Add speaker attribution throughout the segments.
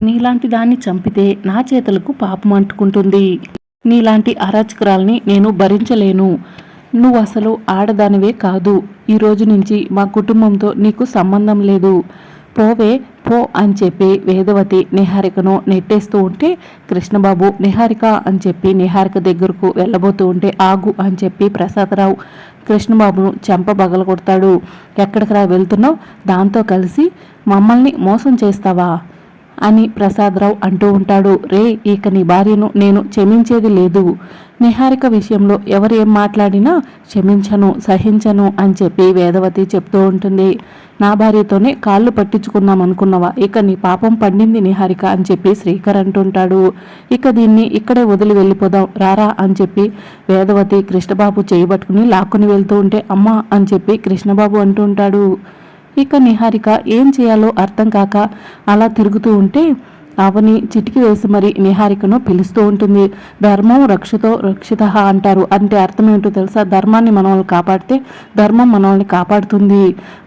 Speaker 1: నీలాంటి దాన్ని చంపితే నా చేతులకు పాపం అంటుకుంటుంది. నీలాంటి అరాచకరాల్ని నేను భరించలేను. నువ్వు అసలు ఆడదానివే కాదు. ఈ రోజు నుంచి మా కుటుంబంతో నీకు సంబంధం లేదు. పోవే పో అని చెప్పి వేదవతి నిహారికను నెట్టేస్తూ ఉంటే కృష్ణబాబు నిహారిక అని చెప్పి నిహారిక దగ్గరకు వెళ్ళబోతూ ఉంటే ఆగు అని చెప్పి ప్రసాదరావు కృష్ణబాబును చెంప బగల కొడతాడు. ఎక్కడికి రా వెళ్తున్నావు? దాంతో కలిసి మమ్మల్ని మోసం చేస్తావా? అని ప్రసాదరావు అంటూ ఉంటాడు. రే ఇక నీ భార్యను నేను క్షమించేది లేదు. నిహారిక విషయంలో ఎవరు ఏం మాట్లాడినా క్షమించను సహించను అని చెప్పి వేదవతి చెప్తూ ఉంటుంది. నా భార్యతోనే కాళ్ళు పట్టించుకుందాం అనుకున్నావా? ఇక నీ పాపం పండింది నిహారిక అని చెప్పి శ్రీకర్ అంటుంటాడు. ఇక దీన్ని ఇక్కడే వదిలి వెళ్ళిపోదాం రారా అని చెప్పి వేదవతి కృష్ణబాబు చేయబట్టుకుని లాక్కుని వెళ్తూ ఉంటే అమ్మా అని చెప్పి కృష్ణబాబు అంటూ ఉంటాడు. ఇక నిహారిక ఏం చేయాలో అర్థం కాక అలా తిరుగుతూ ఉంటే అవని చిటికి వేసి మరి నిహారికను పిలుస్తూ ఉంటుంది. ధర్మం రక్షతో రక్షిత అంటారు. అంటే అర్థం ఏంటో తెలుసా? ధర్మాన్ని మనల్ని కాపాడితే ధర్మం మనల్ని కాపాడుతుంది.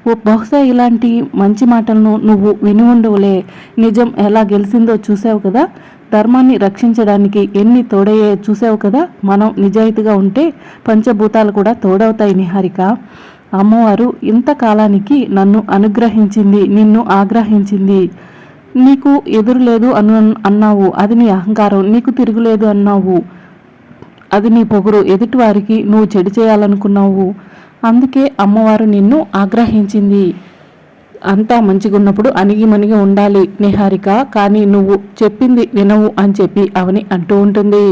Speaker 1: ఓ బహుశా ఇలాంటి మంచి మాటలను నువ్వు విని ఉండవులే. నిజం ఎలా గెలిచిందో చూసావు కదా? ధర్మాన్ని రక్షించడానికి ఎన్ని తోడయ్యే చూసావు కదా? మనం నిజాయితీగా ఉంటే పంచభూతాలు కూడా తోడవుతాయి నిహారిక. అమ్మవారు ఇంతకాలానికి నన్ను అనుగ్రహించింది నిన్ను ఆగ్రహించింది. నీకు ఎదురులేదు అను అన్నావు. అది నీ అహంకారం. నీకు తిరుగులేదు అన్నావు. అది నీ పొగురు. ఎదుటివారికి నువ్వు చెడు చేయాలనుకున్నావు. అందుకే అమ్మవారు నిన్ను ఆగ్రహించింది. అంతా మంచిగున్నప్పుడు ఉన్నప్పుడు అణిగిమణిగి ఉండాలి నిహారిక. కానీ నువ్వు చెప్పింది వినవు అని చెప్పి అవని అంటూ ఉంటుంది.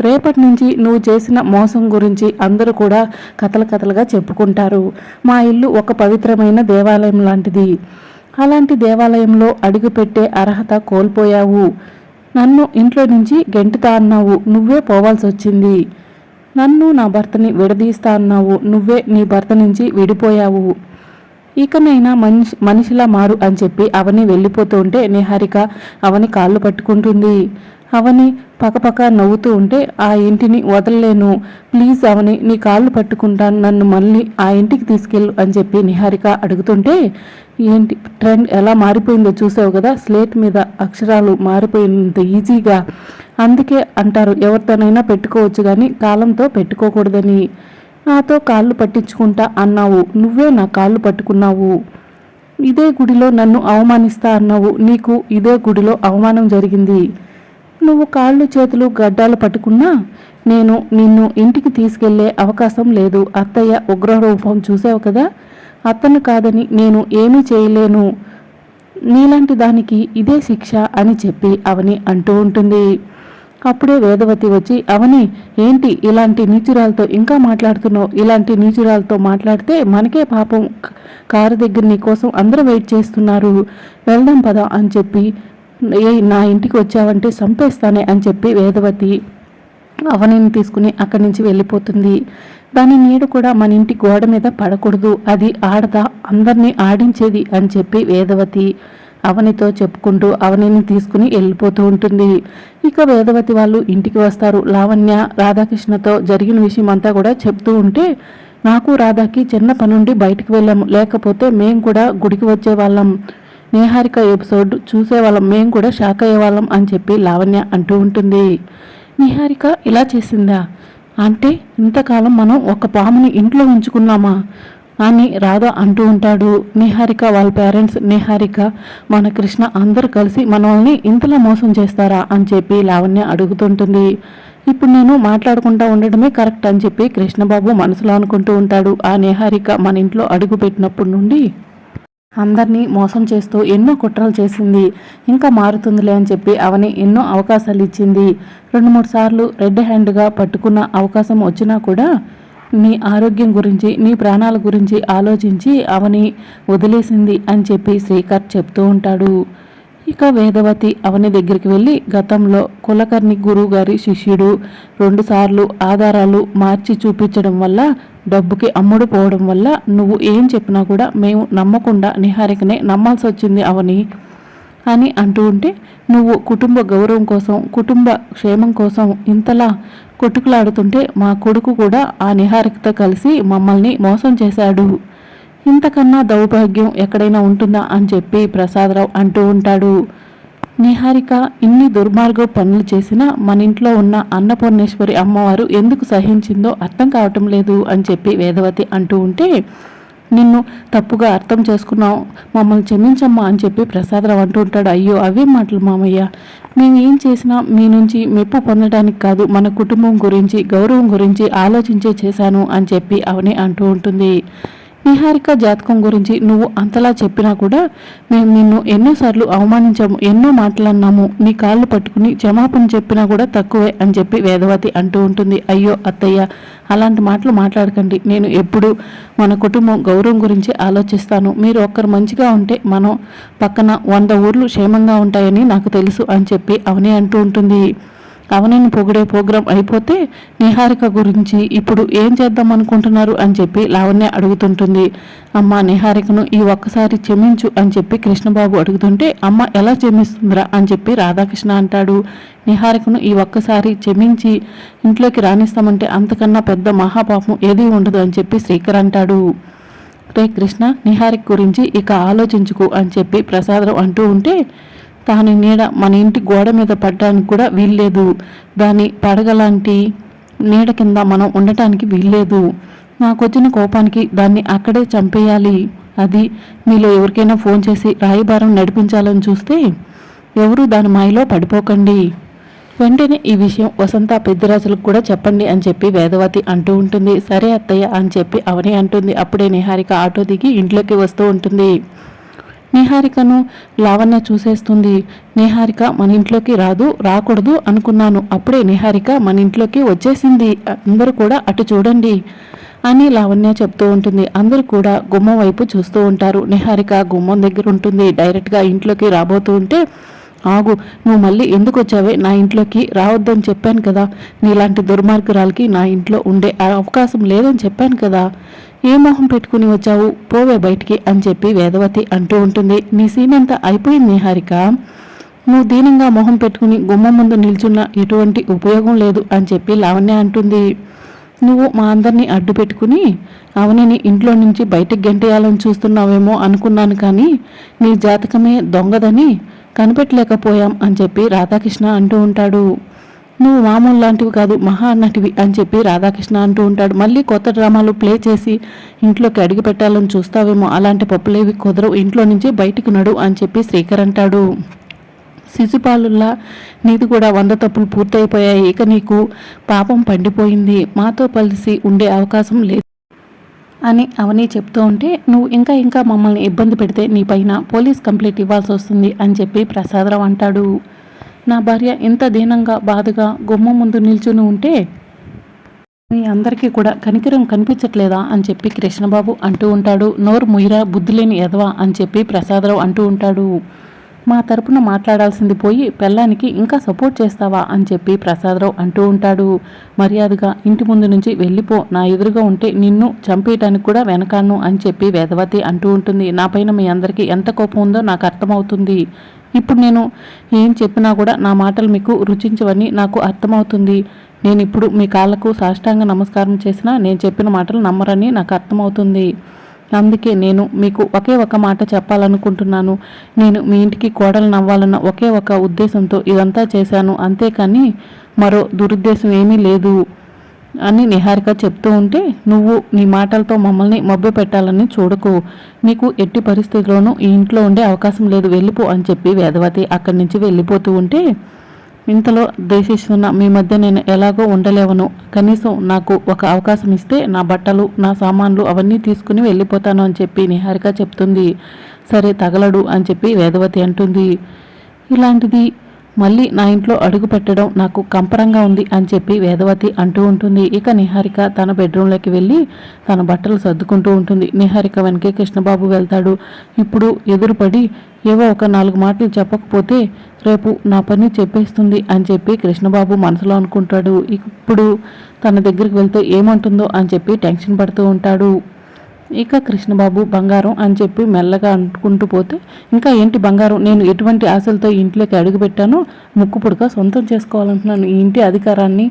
Speaker 1: రేపటి నుంచి నువ్వు చేసిన మోసం గురించి అందరూ కూడా కథలు కథలుగా చెప్పుకుంటారు. మా ఇల్లు ఒక పవిత్రమైన దేవాలయం లాంటిది. అలాంటి దేవాలయంలో అడుగుపెట్టే అర్హత కోల్పోయావు. నన్ను ఇంట్లో నుంచి గెంటుతా అన్నావు. నువ్వే పోవాల్సి వచ్చింది. నన్ను నా భర్తని విడదీస్తా అన్నావు. నువ్వే నీ భర్త నుంచి విడిపోయావు. ఇకనైనా మనిషి మనిషిలా మారు అని చెప్పి అవని వెళ్ళిపోతూ ఉంటే నిహారిక అవని కాళ్ళు పట్టుకుంటుంది. అవని పకపక నవ్వుతూ ఉంటే ఆ ఇంటిని వదలలేను. ప్లీజ్ అవని నీ కాళ్ళు పట్టుకుంటాను నన్ను మళ్ళీ ఆ ఇంటికి తీసుకెళ్ళు అని చెప్పి నిహారిక అడుగుతుంటే ఏంటి ట్రెండ్ ఎలా మారిపోయిందో చూసావు కదా? స్లేట్ మీద అక్షరాలు మారిపోయినంత ఈజీగా. అందుకే అంటారు ఎవరితోనైనా పెట్టుకోవచ్చు కానీ కాలంతో పెట్టుకోకూడదని. నాతో కాళ్ళు పట్టించుకుంటా అన్నావు. నువ్వే నా కాళ్ళు పట్టుకున్నావు. ఇదే గుడిలో నన్ను అవమానిస్తా అన్నావు. నీకు ఇదే గుడిలో అవమానం జరిగింది. నువ్వు కాళ్ళు చేతులు గడ్డాలు పట్టుకున్నా నేను నిన్ను ఇంటికి తీసుకెళ్ళే అవకాశం లేదు. అత్తయ్య ఉగ్రరూపం చూసావు కదా? అత్తను కాదని నేను ఏమీ చేయలేను. నీలాంటి దానికి ఇదే శిక్ష అని చెప్పి అవని అంటూ ఉంటుంది. అప్పుడే వేదవతి వచ్చి అవని ఏంటి ఇలాంటి నీచురాలతో ఇంకా మాట్లాడుతున్నావు? ఇలాంటి నీచురాలతో మాట్లాడితే మనకే పాపం. కారు దగ్గర నీ కోసం అందరూ వెయిట్ చేస్తున్నారు. వెళ్దాం పద అని చెప్పి ఏ నా ఇంటికి వచ్చావంటే చంపేస్తానే అని చెప్పి వేదవతి అవనిని తీసుకుని అక్కడి నుంచి వెళ్ళిపోతుంది. దాని నీడు కూడా మన ఇంటి గోడ మీద పడకూడదు. అది ఆడదా అందరినీ ఆడించేది అని చెప్పి వేదవతి అవనితో చెప్పుకుంటూ అవనిని తీసుకుని వెళ్ళిపోతూ ఉంటుంది. ఇక వేదవతి వాళ్ళు ఇంటికి వస్తారు. లావణ్య రాధాకృష్ణతో జరిగిన విషయం అంతా కూడా చెప్తూ ఉంటే నాకు రాధాకి చిన్న పనుండి బయటకు వెళ్ళాము. లేకపోతే మేము కూడా గుడికి వచ్చేవాళ్ళం. నీహారిక ఎపిసోడ్ చూసేవాళ్ళం మేము కూడా షాక్ అయ్యేవాళ్ళం అని చెప్పి లావణ్య అంటూ ఉంటుంది. నిహారిక ఇలా చేసిందా? అంటే ఇంతకాలం మనం ఒక పాముని ఇంట్లో ఉంచుకున్నామా? అని రాధ అంటూ ఉంటాడు. నిహారిక వాళ్ళ పేరెంట్స్ నిహారిక మన కృష్ణ అందరు కలిసి మనల్ని ఇంతలా మోసం చేస్తారా అని చెప్పి లావణ్య అడుగుతుంటుంది. ఇప్పుడు నేను మాట్లాడుకుంటా ఉండడమే కరెక్ట్ అని చెప్పి కృష్ణబాబు మనసులో అనుకుంటూ ఉంటాడు. ఆ నిహారిక మన ఇంట్లో అడుగు పెట్టినప్పటి నుండి అందరినీ మోసం చేస్తూ ఎన్నో కుట్రలు చేసింది. ఇంకా మారుతుందిలే అని చెప్పి అవని ఎన్నో అవకాశాలు ఇచ్చింది. రెండు మూడు సార్లు రెడ్ హ్యాండ్గా పట్టుకున్న అవకాశం వచ్చినా కూడా నీ ఆరోగ్యం గురించి నీ ప్రాణాల గురించి ఆలోచించి అవని వదిలేసింది అని చెప్పి శ్రీకర్ చెప్తూ ఉంటాడు. ఇక వేదవతి అవని దగ్గరికి వెళ్ళి గతంలో కులకర్ణి గురువు గారి శిష్యుడు రెండుసార్లు ఆధారాలు మార్చి చూపించడం వల్ల డబ్బుకి అమ్ముడు పోవడం వల్ల నువ్వు ఏం చెప్పినా కూడా మేము నమ్మకుండా నిహారికనే నమ్మాల్సి వచ్చింది అవని అని అంటూ ఉంటే నువ్వు కుటుంబ గౌరవం కోసం కుటుంబ క్షేమం కోసం ఇంతలా కొట్టుకులాడుతుంటే మా కొడుకు కూడా ఆ నిహారికతో కలిసి మమ్మల్ని మోసం చేశాడు. ఇంతకన్నా దౌర్భాగ్యం ఎక్కడైనా ఉంటుందా అని చెప్పి ప్రసాదరావు అంటూ ఉంటాడు. నిహారిక ఇన్ని దుర్మార్గ పనులు చేసినా మన ఇంట్లో ఉన్న అన్నపూర్ణేశ్వరి అమ్మవారు ఎందుకు సహించిందో అర్థం కావటం లేదు అని చెప్పి వేదవతి అంటూ ఉంటే నిన్ను తప్పుగా అర్థం చేసుకున్నావు మమ్మల్ని క్షమించమ్మా అని చెప్పి ప్రసాదరావు అంటూ ఉంటాడు. అయ్యో అవే మాటలు మామయ్య. మేము ఏం చేసినా మీ నుంచి మెప్పు పొందడానికి కాదు మన కుటుంబం గురించి గౌరవం గురించి ఆలోచించే చేశాను అని చెప్పి అవని అంటూ ఉంటుంది. నిహారిక జాతకం గురించి నువ్వు అంతలా చెప్పినా కూడా మేము నిన్ను ఎన్నోసార్లు అవమానించాము ఎన్నో మాట్లాడినాము నీ కాళ్ళు పట్టుకుని క్షమాపణ చెప్పినా కూడా తక్కువే అని చెప్పి వేదవతి అంటూ ఉంటుంది. అయ్యో అత్తయ్య అలాంటి మాటలు మాట్లాడకండి. నేను ఎప్పుడు మన కుటుంబం గౌరవం గురించి ఆలోచిస్తాను. మీరు ఒక్కరు మంచిగా ఉంటే మనం పక్కన వంద ఊర్లు క్షేమంగా ఉంటాయని నాకు తెలుసు అని చెప్పి అవని అంటూ ఉంటుంది. అవనని పొగిడే ప్రోగ్రాం అయిపోతే నిహారిక గురించి ఇప్పుడు ఏం చేద్దాం అనుకుంటున్నారు అని చెప్పి లావణ్య అడుగుతుంటుంది. అమ్మ నిహారికను ఈ ఒక్కసారి క్షమించు అని చెప్పి కృష్ణబాబు అడుగుతుంటే అమ్మ ఎలా క్షమిస్తుందిరా అని చెప్పి రాధాకృష్ణ అంటాడు. నిహారికను ఈ ఒక్కసారి క్షమించి ఇంట్లోకి రాణిస్తామంటే అంతకన్నా పెద్ద మహాపాపం ఏదీ ఉండదు అని చెప్పి శ్రీకర్ అంటాడు. రే కృష్ణ నిహారిక గురించి ఇక ఆలోచించుకు అని చెప్పి ప్రసాదరావు అంటూ ఉంటే దాని నీడ మన ఇంటి గోడ మీద పడడానికి కూడా వీల్లేదు. దాని పడగలాంటి నీడ కింద మనం ఉండటానికి వీల్లేదు. నాకు వచ్చిన కోపానికి దాన్ని అక్కడే చంపేయాలి. అది మీలో ఎవరికైనా ఫోన్ చేసి రాయబారం నడిపించాలని చూస్తే ఎవరు దాని మాయలో పడిపోకండి. వెంటనే ఈ విషయం వసంత పెద్దరాజులకు కూడా చెప్పండి అని చెప్పి వేదవతి అంటూ ఉంటుంది. సరే అత్తయ్య అని చెప్పి అవని అంటుంది. అప్పుడే నిహారిక ఆటో దిగి ఇంట్లోకి వస్తూ ఉంటుంది. నిహారికను లావణ్య చూసేస్తుంది. నిహారిక మన ఇంట్లోకి రాదు రాకూడదు అనుకున్నాను. అప్పుడే నిహారిక మన ఇంట్లోకి వచ్చేసింది. అందరూ కూడా అటు చూడండి అని లావణ్య చెప్తూ ఉంటుంది. అందరూ కూడా గుమ్మం వైపు చూస్తూ ఉంటారు. నిహారిక గుమ్మం దగ్గర ఉంటుంది. డైరెక్ట్గా ఇంట్లోకి రాబోతూ ఉంటే ఆగు నువ్వు మళ్ళీ ఎందుకు వచ్చావే? నా ఇంట్లోకి రావద్దని చెప్పాను కదా. నీలాంటి దుర్మార్గురాలకి నా ఇంట్లో ఉండే అవకాశం లేదని చెప్పాను కదా. ఏ మొహం పెట్టుకుని వచ్చావు? పోవే బయటికి అని చెప్పి వేదవతి అంటూ ఉంటుంది. నీ సీన్ అయిపోయింది హారిక. నువ్వు దీనంగా మొహం పెట్టుకుని గుమ్మం ముందు నిల్చున్న ఎటువంటి ఉపయోగం లేదు అని చెప్పి లావణ్య అంటుంది. నువ్వు మా అందరినీ అడ్డు పెట్టుకుని అవనిని ఇంట్లో నుంచి బయటకు గెంటేయాలని చూస్తున్నావేమో అనుకున్నాను కానీ నీ జాతకమే దొంగదని కనిపెట్టలేకపోయాం అని చెప్పి రాధాకృష్ణ అంటూ ఉంటాడు. నువ్వు మామూలు లాంటివి కాదు మహా అన్నటివి అని చెప్పి రాధాకృష్ణ అంటూ ఉంటాడు. మళ్ళీ కొత్త డ్రామాలు ప్లే చేసి ఇంట్లోకి అడిగి పెట్టాలని చూస్తావేమో అలాంటి పప్పులేవి కుదరవు. ఇంట్లో నుంచి బయటికి నడు అని చెప్పి శ్రీకర్ అంటాడు. శిశుపాలుల్లా నీది కూడా వంద తప్పులు పూర్తయిపోయాయి. ఇక నీకు పాపం పండిపోయింది. మాతో కలిసి ఉండే అవకాశం లేదు అని అవని చెప్తూ ఉంటే నువ్వు ఇంకా ఇంకా మమ్మల్ని ఇబ్బంది పెడితే నీ పైన పోలీస్ కంప్లైంట్ ఇవ్వాల్సి వస్తుంది అని చెప్పి ప్రసాదరావు అంటాడు. నా భార్య ఇంత దీనంగా బాధగా గుమ్మ ముందు నిల్చుని ఉంటే మీ అందరికీ కూడా కనికరం కనిపించట్లేదా అని చెప్పి కృష్ణబాబు అంటూ ఉంటాడు. నోరు ముయిరా బుద్ధి లేని ఎదవా అని చెప్పి ప్రసాదరావు అంటూ ఉంటాడు. మా తరపున మాట్లాడాల్సింది పోయి పెళ్ళానికి ఇంకా సపోర్ట్ చేస్తావా అని చెప్పి ప్రసాదరావు అంటూ ఉంటాడు. మర్యాదగా ఇంటి ముందు నుంచి వెళ్ళిపో నా ఎదురుగా ఉంటే నిన్ను చంపేయటానికి కూడా వెనకాను అని చెప్పి వేదవతి అంటూ ఉంటుంది. నా పైన మీ అందరికీ ఎంత కోపం ఉందో నాకు అర్థమవుతుంది. ఇప్పుడు నేను ఏం చెప్పినా కూడా నా మాటలు మీకు రుచించవని నాకు అర్థమవుతుంది. నేను ఇప్పుడు మీ కాళ్ళకు సాష్టాంగ నమస్కారం చేసినా నేను చెప్పిన మాటలు నమ్మరని నాకు అర్థమవుతుంది. అందుకే నేను మీకు ఒకే ఒక మాట చెప్పాలనుకుంటున్నాను. నేను మీ ఇంటికి కోడలు నవ్వాలన్న ఒకే ఒక ఉద్దేశంతో ఇదంతా చేశాను. అంతేకాని మరో దురుద్దేశం ఏమీ లేదు అని నిహారిక చెప్తూ ఉంటే నువ్వు నీ మాటలతో మమ్మల్ని మభ్య పెట్టాలని చూడకు. నీకు ఎట్టి పరిస్థితుల్లోనూ ఈ ఇంట్లో ఉండే అవకాశం లేదు. వెళ్ళిపో అని చెప్పి వేదవతి అక్కడి నుంచి వెళ్ళిపోతూ ఉంటే ఇంతలో ద్వేషిస్తున్న మీ మధ్య నేను ఎలాగో ఉండలేవను. కనీసం నాకు ఒక అవకాశం ఇస్తే నా బట్టలు నా సామాన్లు అవన్నీ తీసుకుని వెళ్ళిపోతాను అని చెప్పి నిహారిక చెప్తుంది. సరే తగలడు అని చెప్పి వేదవతి అంటుంది. ఇలాంటిది మళ్ళీ నా ఇంట్లో అడుగు పెట్టడం నాకు కంపరంగా ఉంది అని చెప్పి వేదవతి అంటూ ఉంటుంది. ఇక నిహారిక తన బెడ్రూమ్లోకి వెళ్ళి తన బట్టలు సర్దుకుంటూ ఉంటుంది. నిహారిక వెనకే కృష్ణబాబు వెళ్తాడు. ఇప్పుడు ఎదురుపడి ఏవో ఒక నాలుగు మాటలు చెప్పకపోతే రేపు నా పని చెప్పేస్తుంది అని చెప్పి కృష్ణబాబు మనసులో అనుకుంటాడు. ఇప్పుడు తన దగ్గరికి వెళ్తే ఏమంటుందో అని చెప్పి టెన్షన్ పడుతూ ఉంటాడు. ఇక కృష్ణబాబు బంగారం అని చెప్పి మెల్లగా అనుకుంటూ పోతే ఇంకా ఏంటి బంగారం? నేను ఎటువంటి ఆశలతో ఇంట్లోకి అడుగుపెట్టానో ముక్కు పుడక సొంతం చేసుకోవాలంటున్నాను. ఈ ఇంటి అధికారాన్ని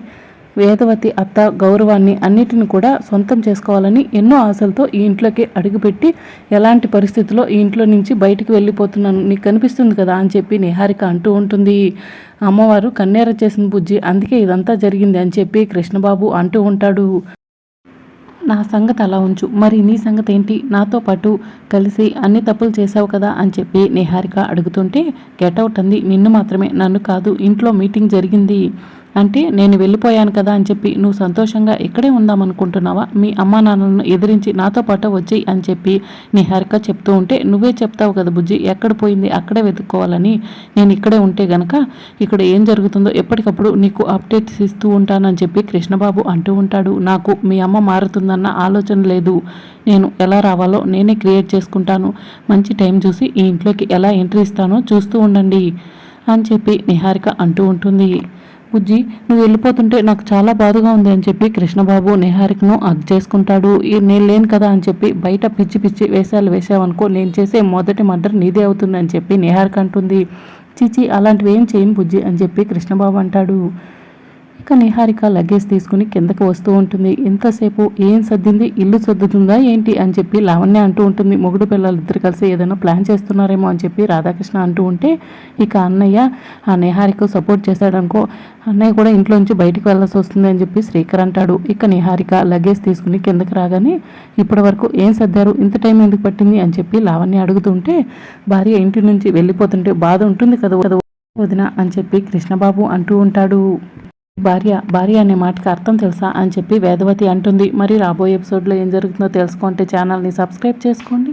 Speaker 1: వేదవతి అత్త గౌరవాన్ని అన్నిటిని కూడా సొంతం చేసుకోవాలని ఎన్నో ఆశలతో ఈ ఇంట్లోకి అడుగుపెట్టి ఎలాంటి పరిస్థితుల్లో ఈ ఇంట్లో నుంచి బయటికి వెళ్ళిపోతున్నాను? నీకు కనిపిస్తుంది కదా అని చెప్పి నిహారిక అంటూ ఉంటుంది. అమ్మవారు కన్నేర చేసిన బుజ్జి అందుకే ఇదంతా జరిగింది అని చెప్పి కృష్ణబాబు అంటూ ఉంటాడు. నా సంగతి అలా ఉంచు. మరి నీ సంగతి ఏంటి నాతో పాటు కలిసి అన్ని తప్పులు చేసావు కదా అని చెప్పి నిహారిక అడుగుతుంటే గెటౌట్ అంది. నిన్ను మాత్రమే. నన్ను కాదు. ఇంట్లో మీటింగ్ జరిగింది. అంటే నేను వెళ్ళిపోయాను కదా అని చెప్పి నువ్వు సంతోషంగా ఇక్కడే ఉందామనుకుంటున్నావా? మీ అమ్మా నాన్నలను ఎదిరించి నాతో పాటు వచ్చేయి అని చెప్పి నిహారిక చెప్తూ ఉంటే నువ్వే చెప్తావు కదా బుజ్జి ఎక్కడ పోయింది? అక్కడే వెతుక్కోవాలని. నేను ఇక్కడే ఉంటే గనక ఇక్కడ ఏం జరుగుతుందో ఎప్పటికప్పుడు నీకు అప్డేట్స్ ఇస్తూ ఉంటానని చెప్పి కృష్ణబాబు అంటూ ఉంటాడు. నాకు మీ అమ్మ మారుతుందన్న ఆలోచన లేదు. నేను ఎలా రావాలో నేనే క్రియేట్ చేసుకుంటాను. మంచి టైం చూసి ఈ ఇంట్లోకి ఎలా ఎంట్రీ ఇస్తానో చూస్తూ ఉండండి అని చెప్పి నిహారిక అంటూ ఉంటుంది. బుజ్జి నువ్వు వెళ్ళిపోతుంటే నాకు చాలా బాధగా ఉంది అని చెప్పి కృష్ణబాబు నిహారికను అగ్ చేసుకుంటాడు. నేను లేను కదా అని చెప్పి బయట పిచ్చి పిచ్చి వేషాలు వేసావనుకో నేను చేసే మొదటి మర్డర్ నీదే అవుతుంది అని చెప్పి నిహారిక అంటుంది. చిచి అలాంటివి ఏం చేయం బుజ్జి అని చెప్పి కృష్ణబాబు అంటాడు. ఇక నిహారిక లగేజ్ తీసుకుని కిందకి వస్తూ ఉంటుంది. ఎంతసేపు ఏం సర్దింది? ఇల్లు సర్దుతుందా ఏంటి? అని చెప్పి లావణ్య అంటూ ఉంటుంది. మొగుడు పిల్లలు ఇద్దరు కలిసి ఏదైనా ప్లాన్ చేస్తున్నారేమో అని చెప్పి రాధాకృష్ణ అంటూ ఉంటే ఇక అన్నయ్య ఆ నిహారిక సపోర్ట్ చేశాడనుకో అన్నయ్య కూడా ఇంట్లోంచి బయటికి వెళ్ళాల్సి వస్తుంది అని చెప్పి శ్రీకర్ అంటాడు. ఇక నిహారిక లగేజ్ తీసుకుని కిందకి రాగానే ఇప్పటి వరకు ఏం సర్దారు? ఇంత టైం ఎందుకు పట్టింది? అని చెప్పి లావణ్య అడుగుతుంటే భార్య ఇంటి నుంచి వెళ్ళిపోతుంటే బాధ ఉంటుంది కదా కదా వదిన అని చెప్పి కృష్ణబాబు అంటూ ఉంటాడు. భార్య భార్య అనే మాటకి అర్థం తెలుసా అని చెప్పి వేదవతి అంటుంది. మరి రాబోయే ఎపిసోడ్లో ఏం జరుగుతుందో తెలుసుకుంటే ఛానల్ని సబ్స్క్రైబ్ చేసుకోండి.